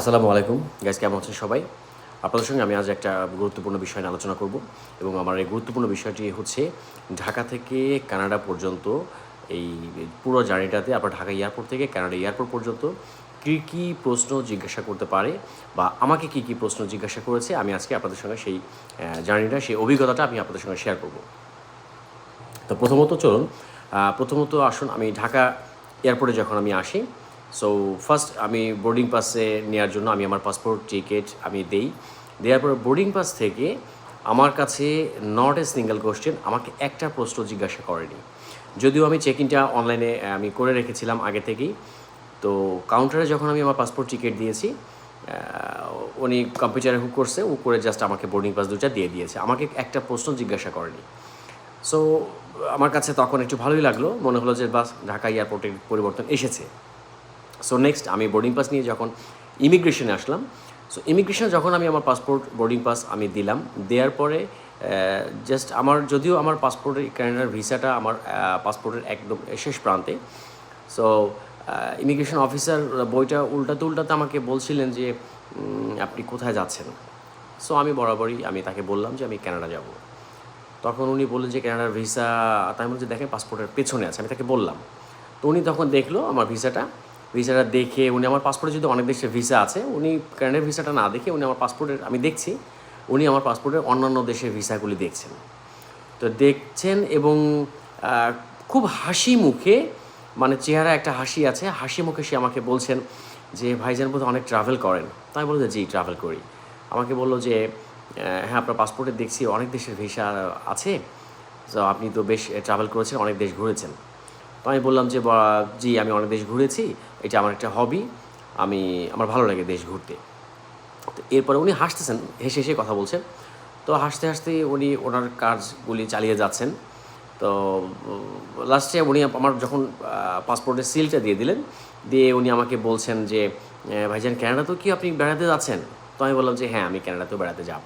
আসসালামু আলাইকুম। গাইজ কেমন আছেন সবাই? আপনাদের সঙ্গে আমি আজ একটা গুরুত্বপূর্ণ বিষয় নিয়ে আলোচনা করব এবং আমার এই গুরুত্বপূর্ণ বিষয়টি হচ্ছে ঢাকা থেকে কানাডা পর্যন্ত, এই পুরো জার্নিটাতে আপনার ঢাকা এয়ারপোর্ট থেকে কানাডা এয়ারপোর্ট পর্যন্ত কী কী প্রশ্ন জিজ্ঞাসা করতে পারে বা আমাকে কী কী প্রশ্ন জিজ্ঞাসা করেছে, আমি আজকে আপনাদের সঙ্গে সেই জার্নিটা, সেই অভিজ্ঞতাটা আমি আপনাদের সঙ্গে শেয়ার করব। তো প্রথমত চলুন প্রথমত আসুন, আমি ঢাকা এয়ারপোর্টে যখন আমি আসি সো ফার্স্ট আমি বোর্ডিং পাসে নেওয়ার জন্য আমি আমার পাসপোর্ট টিকিট আমি দেই। দেওয়ার পর বোর্ডিং পাস থেকে আমার কাছে নট এ সিঙ্গেল কোশ্চেন আমাকে একটা প্রশ্ন জিজ্ঞাসা করেনি। যদিও আমি চেক ইনটা অনলাইনে আমি করে রেখেছিলাম আগে থেকেই। তো কাউন্টারে যখন আমি আমার পাসপোর্ট টিকিট দিয়েছি উনি কম্পিউটারে হুক করছে হুক করে জাস্ট আমাকে বোর্ডিং পাস দুটা দিয়ে দিয়েছে। আমাকে একটা প্রশ্ন জিজ্ঞাসা করেনি। সো আমার কাছে তখন একটু ভালোই লাগল। মনে হলো যে বাস, ঢাকা এয়ারপোর্টের পরিবর্তন এসেছে। সো নেক্সট আমি বোর্ডিং পাস নিয়ে যখন ইমিগ্রেশনে আসলাম সো ইমিগ্রেশনে যখন আমি আমার পাসপোর্ট বোর্ডিং পাস আমি দিলাম, দেওয়ার পরে জাস্ট আমার, যদিও আমার পাসপোর্টের ক্যানাডার ভিসাটা আমার পাসপোর্টের একদম শেষ প্রান্তে সো ইমিগ্রেশন অফিসার বইটা উল্টাতে উল্টাতে আমাকে বলছিলেন যে আপনি কোথায় যাচ্ছেন? সো আমি বরাবরই আমি তাকে বললাম যে আমি কানাডা যাব। তখন উনি বললেন যে কানাডার ভিসা তাই বলছে দেখেন পাসপোর্টের পেছনে আছে, আমি তাকে বললাম। তো উনি তখন দেখল আমার ভিসাটা ভিসাটা দেখে, উনি আমার পাসপোর্টে যদি অনেক দেশের ভিসা আছে, উনি কানাডার ভিসাটা না দেখে উনি আমার পাসপোর্টের আমি দেখছি, উনি আমার পাসপোর্টের অন্যান্য দেশের ভিসাগুলি দেখছেন। তো দেখছেন এবং খুব হাসি মুখে মানে চেহারা একটা হাসি আছে, হাসি মুখে সে আমাকে বলছেন যে, ভাইজান বোধ অনেক ট্রাভেল করেন। তাই বলল যে, জি ট্রাভেল করি। আমাকে বলল যে হ্যাঁ আপনার পাসপোর্টে দেখছি অনেক দেশের ভিসা আছে, তো আপনি তো বেশ ট্রাভেল করেছেন, অনেক দেশ ঘুরেছেন। তো আমি বললাম যে জি আমি অনেক দেশ ঘুরেছি। এটা আমার একটা হবি। আমি আমার ভালো লাগে দেশ ঘুরতে। তো এরপরে উনি হাসতেছেন হেসে হেসে কথা বলছেন। তো হাসতে হাসতে উনি ওনার কাজগুলি চালিয়ে যাচ্ছেন। তো লাস্টে উনি আমার যখন পাসপোর্টের সিলটা দিয়ে দিলেন দিয়ে উনি আমাকে বলছেন যে "এ, ভাইজান ক্যানাডাতেও কি আপনি বেড়াতে যাচ্ছেন? তো আমি বললাম যে হ্যাঁ আমি ক্যানাডাতেও বেড়াতে যাব।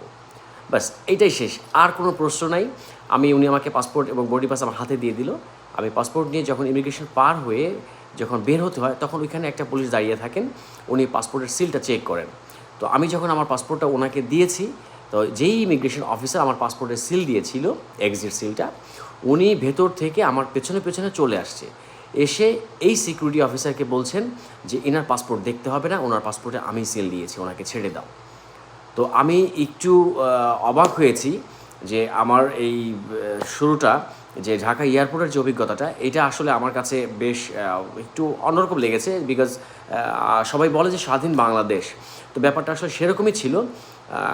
ব্যাস এইটাই শেষ। আর কোনো প্রশ্ন নাই। আমি উনি আমাকে পাসপোর্ট এবং বডি পাস আমার হাতে দিয়ে দিল। আমি পাসপোর্ট নিয়ে যখন ইমিগ্রেশন পার হয়ে যখন বের হতে হয়, তখন ওইখানে একটা পুলিশ দাঁড়িয়ে থাকেন। উনি পাসপোর্টের সিলটা চেক করেন। তো আমি যখন আমার পাসপোর্টটা ওনাকে দিয়েছি, তো যেই ইমিগ্রেশন অফিসার আমার পাসপোর্টের সিল দিয়েছিল এক্সিট সিলটা উনি ভেতর থেকে আমার পেছনে পেছনে চলে আসছে। এসে এই সিকিউরিটি অফিসারকে বলছেন যে এনার পাসপোর্ট দেখতে হবে না, ওনার পাসপোর্টে আমি সিল দিয়েছি, ওনাকে ছেড়ে দাও। তো আমি একটু অবাক হয়েছি যে আমার এই শুরুটা যে ঢাকা এয়ারপোর্টের যে অভিজ্ঞতাটা, এটা আসলে আমার কাছে বেশ একটু অন্যরকম লেগেছে বিকজ সবাই বলে যে স্বাধীন বাংলাদেশ। তো ব্যাপারটা আসলে সেরকমই ছিল।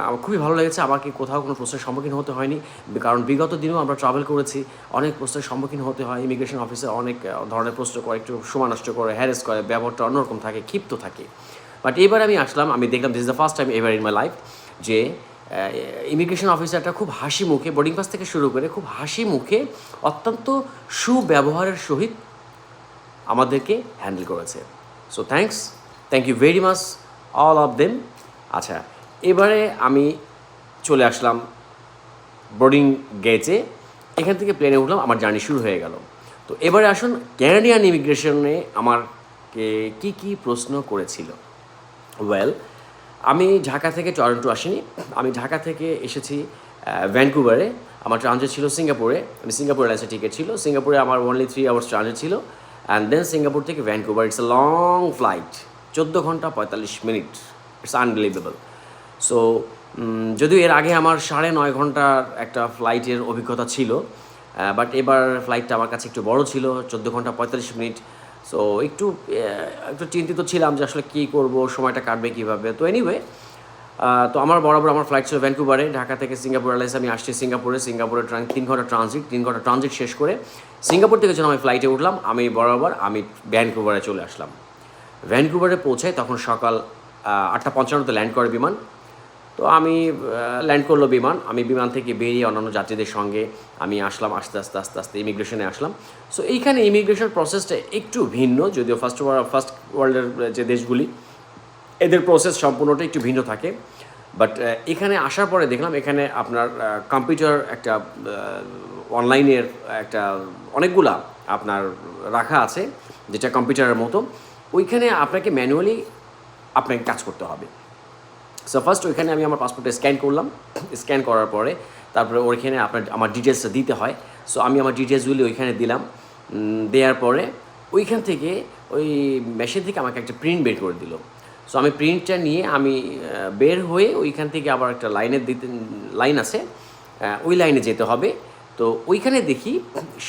আমার খুবই ভালো লেগেছে। আমাকে কোথাও কোনো প্রশ্নের সম্মুখীন হতে হয়নি। কারণ বিগত দিনেও আমরা ট্রাভেল করেছি। অনেক প্রশ্নের সম্মুখীন হতে হয়। ইমিগ্রেশন অফিসে অনেক ধরনের প্রশ্ন করে, একটু সময় নষ্ট করে হ্যারেস করে, ব্যবহারটা অন্যরকম থাকে, ক্ষিপ্ত থাকে। বাট এবার আমি আসলাম, আমি দেখলাম this the first time ever in my life যে ইমিগ্রেশন অফিসারটা খুব হাসি মুখে বোর্ডিং পাস থেকে শুরু করে খুব হাসি মুখে অত্যন্ত সুব্যবহারের সহিত আমাদেরকে হ্যান্ডেল করেছে। So thanks thank you very much all of them আচ্ছা এবারে আমি চলে আসলাম বোর্ডিং গেটে এখান থেকে প্লেনে উঠলাম, আমার জার্নি শুরু হয়ে গেল। তো এবারে আসুন ক্যানাডিয়ান ইমিগ্রেশনে আমারকে কী কী প্রশ্ন করেছিল? ওয়েল আমি ঢাকা থেকে টরন্টো আসিনি। আমি ঢাকা থেকে এসেছি ভ্যানকুভারে। আমার ট্রানজিট ছিল সিঙ্গাপুরে। আমি সিঙ্গাপুর এয়ারলাইন্সের টিকিট ছিল। সিঙ্গাপুরে আমার অনলি থ্রি আওয়ার্স ট্রানজিট ছিল। অ্যান্ড দেন সিঙ্গাপুর থেকে Vancouver it's a long flight চোদ্দ ঘণ্টা পঁয়তাল্লিশ মিনিট ইটস আনবিলিভেবল সো যদিও এর আগে আমার সাড়ে নয় ঘণ্টার একটা ফ্লাইটের অভিজ্ঞতা ছিল বাট এবার ফ্লাইটটা আমার কাছে একটু বড় ছিল। চোদ্দ ঘণ্টা পঁয়তাল্লিশ মিনিট সো একটু একটু চিন্তিত ছিলাম যে আসলে কী করব, সময়টা কাটবে কীভাবে। তো এনিওয়ে তো আমার বরাবর আমার ফ্লাইট ছিল ভ্যানকুভারে ঢাকা থেকে সিঙ্গাপুর এয়ারলাইন্স আমি আসছি সিঙ্গাপুরে সিঙ্গাপুরে তিন ঘণ্টা ট্রানজিট তিন ঘণ্টা ট্রানজিট শেষ করে সিঙ্গাপুর থেকে যখন আমি ফ্লাইটে উঠলাম, আমি বরাবর আমি ভ্যানকুভারে চলে আসলাম। ভ্যানকুভারে পৌঁছাই তখন সকাল আটটা পঞ্চান্নতে ল্যান্ড করে বিমান। তো আমি ল্যান্ড করল বিমান। আমি বিমান থেকে বেরিয়ে অন্যান্য যাত্রীদের সঙ্গে আমি আসলাম, আস্তে আস্তে আস্তে আস্তে ইমিগ্রেশনে আসলাম। সো এইখানে ইমিগ্রেশন প্রসেসটা একটু ভিন্ন, যদিও ফার্স্ট ফার্স্ট ওয়ার্ল্ডের যে দেশগুলি, এদের প্রসেস সম্পূর্ণটা একটু ভিন্ন থাকে। বাট এখানে আসার পরে দেখলাম এখানে আপনার কম্পিউটার একটা অনলাইনের একটা, অনেকগুলা আপনার রাখা আছে, যেটা কম্পিউটারের মতো। ওইখানে আপনাকে ম্যানুয়ালি আপনাকে কাজ করতে হবে। সো ফার্স্ট ওইখানে আমি আমার পাসপোর্টটা স্ক্যান করলাম। স্ক্যান করার পরে তারপরে ওইখানে আপনার, আমার ডিটেলসটা দিতে হয়। সো আমি আমার ডিটেলসগুলি ওইখানে দিলাম। দেওয়ার পরে ওইখান থেকে ওই মেশিন থেকে আমাকে একটা প্রিন্ট বের করে দিল। সো আমি প্রিন্টটা নিয়ে আমি বের হয়ে ওইখান থেকে আবার একটা লাইনের দিতে লাইন আছে। ওই লাইনে যেতে হবে। তো ওইখানে দেখি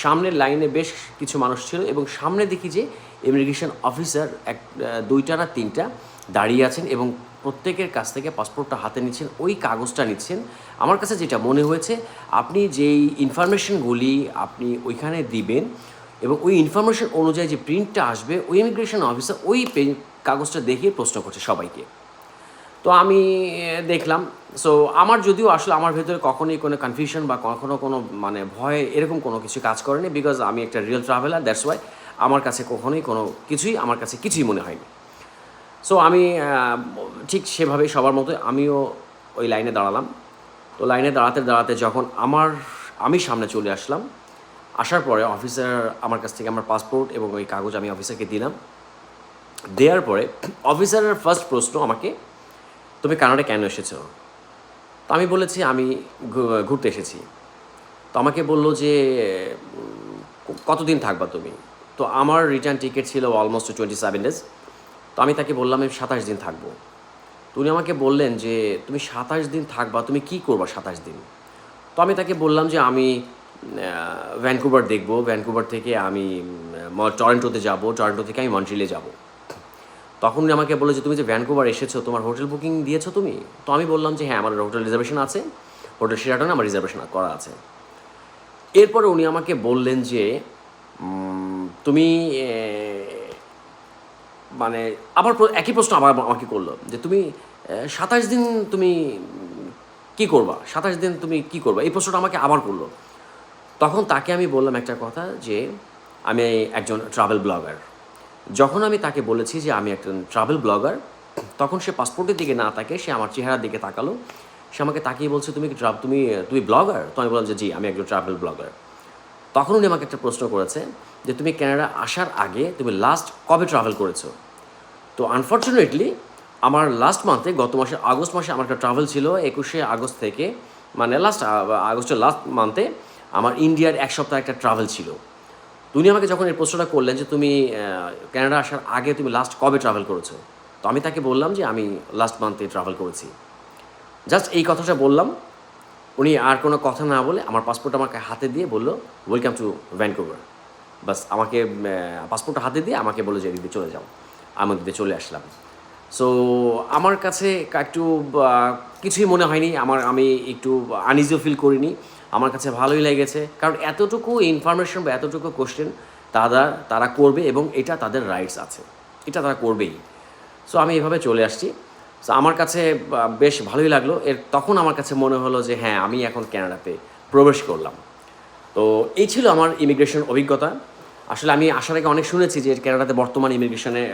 সামনের লাইনে বেশ কিছু মানুষ ছিল এবং সামনে দেখি যে ইমিগ্রেশন অফিসার এক দুইটা না তিনটা দাঁড়িয়ে আছেন এবং প্রত্যেকের কাছ থেকে পাসপোর্টটা হাতে নিচ্ছেন, ওই কাগজটা নিচ্ছেন। আমার কাছে যেটা মনে হয়েছে, আপনি যেই ইনফরমেশনগুলি আপনি ওইখানে দিবেন এবং ওই ইনফরমেশন অনুযায়ী যে প্রিন্টটা আসবে, ওই ইমিগ্রেশন অফিসার ওই কাগজটা দেখে প্রশ্ন করছে সবাইকে। তো আমি দেখলাম। সো আমার যদিও আসলে আমার ভেতরে কখনোই কোনো কনফিউশন বা কখনো কোনো মানে ভয় এরকম কোনো কিছু কাজ করেনি বিকজ আমি একটা রিয়েল ট্রাভেলার দ্যাটস ওয়াই আমার কাছে কখনোই কোনো কিছুই, আমার কাছে কিছুই মনে হয়নি। সো আমি ঠিক সেভাবেই সবার মতো আমিও ওই লাইনে দাঁড়ালাম। তো লাইনে দাঁড়াতে দাঁড়াতে যখন আমার, আমি সামনে চলে আসলাম, আসার পরে অফিসার আমার কাছ থেকে আমার পাসপোর্ট এবং ওই কাগজ আমি অফিসারকে দিলাম। দেওয়ার পরে অফিসারের ফার্স্ট প্রশ্ন আমাকে, তুমি কানাডা কেন এসেছ? তো আমি বলেছি, আমি ঘুরতে এসেছি। তো আমাকে বলল যে, কতদিন থাকবা তুমি? তো আমার রিটার্ন টিকিট ছিল অলমোস্ট টোয়েন্টি সেভেন ডেজ তো আমি তাকে বললাম, আমি সাতাশ দিন থাকব। তো উনি আমাকে বললেন যে, তুমি সাতাশ দিন থাকবা, তুমি কি করবা সাতাশ দিন? তো আমি তাকে বললাম যে, আমি ভ্যানকুভার দেখব। ভ্যানকুভার থেকে আমি টরেন্টোতে যাব। টরন্টো থেকে আমি মন্ট্রিলে যাব। তখন উনি আমাকে বলল যে, তুমি যে ভ্যানকুভার এসেছ, তোমার হোটেল বুকিং দিয়েছ তুমি? তো আমি বললাম যে হ্যাঁ আমার হোটেল রিজার্ভেশন আছে। হোটেল শেরাটনে আমার রিজার্ভেশন করা আছে। এরপরে উনি আমাকে বললেন যে তুমি মানে আবার একই প্রশ্ন আবার আমাকে করল, যে তুমি সাতাশ দিন তুমি কি করবা? সাতাশ দিন তুমি কি করবা? এই প্রশ্নটা আমাকে আবার করল। তখন তাকে আমি বললাম একটা কথা যে, আমি একজন ট্রাভেল ব্লগার যখন আমি তাকে বলেছি যে আমি একজন ট্রাভেল ব্লগার তখন সে পাসপোর্টের দিকে না তাকে সে আমার চেহারার দিকে তাকালো। সে আমাকে তাকিয়ে বলছে, তুমি কি ট্রা- তুমি তুমি ব্লগার তো আমি বললাম যে, জি, আমি একজন ট্রাভেল ব্লগার তখন উনি আমাকে একটা প্রশ্ন করেছে যে, তুমি কানাডা আসার আগে তুমি লাস্ট কবে ট্রাভেল করেছ? তো আনফর্চুনেটলি আমার লাস্ট মান্থে গত মাসে আগস্ট মাসে আমার একটা ট্রাভেল ছিল। একুশে আগস্ট থেকে মানে লাস্ট আগস্টের লাস্ট মান্থে আমার ইন্ডিয়ার এক সপ্তাহ একটা ট্রাভেল ছিল। উনি আমাকে যখন এই প্রশ্নটা করলেন যে, তুমি কানাডা আসার আগে তুমি লাস্ট কবে ট্রাভেল করেছ? তো আমি তাকে বললাম যে, আমি লাস্ট মান্থে ট্রাভেল করেছি। জাস্ট এই কথাটা বললাম। উনি আর কোনো কথা না বলে আমার পাসপোর্ট আমাকে হাতে দিয়ে বলল ওয়েলকাম টু ভ্যানকুভার বাস আমাকে পাসপোর্টটা হাতে দিয়ে আমাকে বলে যে এদিকে চলে যাও। আমি দিতে চলে আসলাম। সো আমার কাছে একটু কিছুই মনে হয়নি। আমার, আমি একটু আনইজিও ফিল করিনি। আমার কাছে ভালোই লেগেছে। কারণ এতটুকু ইনফরমেশন বা এতটুকু কোশ্চেন তারা তারা করবে এবং এটা তাদের রাইটস আছে। এটা তারা করবেই। সো আমি এভাবে চলে আসছি। আমার কাছে বেশ ভালোই লাগল। এর তখন আমার কাছে মনে হলো যে হ্যাঁ আমি এখন কানাডাতে প্রবেশ করলাম। তো, এই ছিল আমার ইমিগ্রেশন অভিজ্ঞতা। আসলে আমি আসার আগে অনেক শুনেছি যে কানাডাতে বর্তমান ইমিগ্রেশনের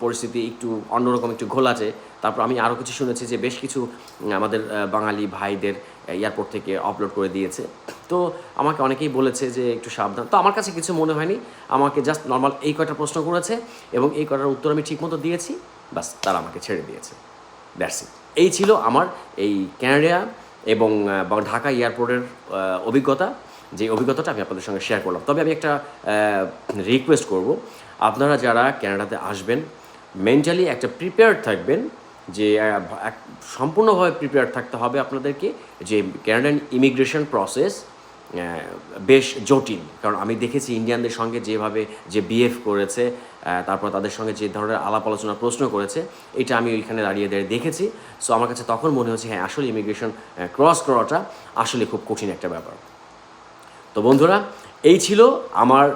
পরিস্থিতি একটু অন্যরকম, একটু ঘোল আছে। তারপর আমি আরও কিছু শুনেছি যে, বেশ কিছু আমাদের বাঙালি ভাইদের এয়ারপোর্ট থেকে আপলোড করে দিয়েছে। তো, আমাকে অনেকেই বলেছে যে, একটু সাবধান। তো, আমার কাছে কিছু মনে হয়নি। আমাকে জাস্ট নর্মাল এই কয়টা প্রশ্ন করেছে এবং এই কয়টার উত্তর আমি ঠিকমতো দিয়েছি। বাস তারা আমাকে ছেড়ে দিয়েছে। দ্যাটস এই ছিল আমার এই ক্যানাডিয়া এবং ঢাকা এয়ারপোর্টের অভিজ্ঞতা। যে অভিজ্ঞতাটা আমি আপনাদের সঙ্গে শেয়ার করলাম। তবে আমি একটা রিকোয়েস্ট করব। আপনারা যারা ক্যানাডাতে আসবেন মেন্টালি একটা প্রিপেয়ার্ড থাকবেন যে সম্পূর্ণভাবে প্রিপেয়ার থাকতে হবে আপনাদেরকে যে ক্যানাডান ইমিগ্রেশন প্রসেস বেশ জটিল। কারণ আমি দেখেছি ইন্ডিয়ানদের সঙ্গে যেভাবে যে বিএফ করেছে তারপর তাদের সঙ্গে যে ধরনের আলাপ আলোচনা প্রশ্ন করেছে, এটা আমি ওইখানে দাঁড়িয়ে দাঁড়িয়ে দেখেছি। সো আমার কাছে তখন মনে হচ্ছে হ্যাঁ আসলে ইমিগ্রেশন ক্রস করাটা আসলে খুব কঠিন একটা ব্যাপার। তো বন্ধুরা, এই ছিল আমার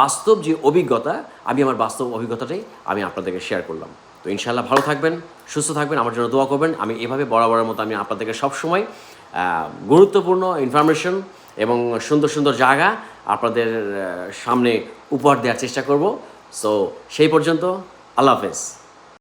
বাস্তব যে অভিজ্ঞতা, আমি আমার বাস্তব অভিজ্ঞতাটাই আমি আপনাদেরকে শেয়ার করলাম। তো ইনশাল্লাহ ভালো থাকবেন, সুস্থ থাকবেন, আমার জন্য দোয়া করবেন। আমি এভাবে বরাবরের মতো আমি আপনাদেরকে সবসময় গুরুত্বপূর্ণ ইনফরমেশন এবং সুন্দর সুন্দর জায়গা আপনাদের সামনে উপহার দেওয়ার চেষ্টা করব। সো সেই পর্যন্ত, আল্লাহ হাফেজ।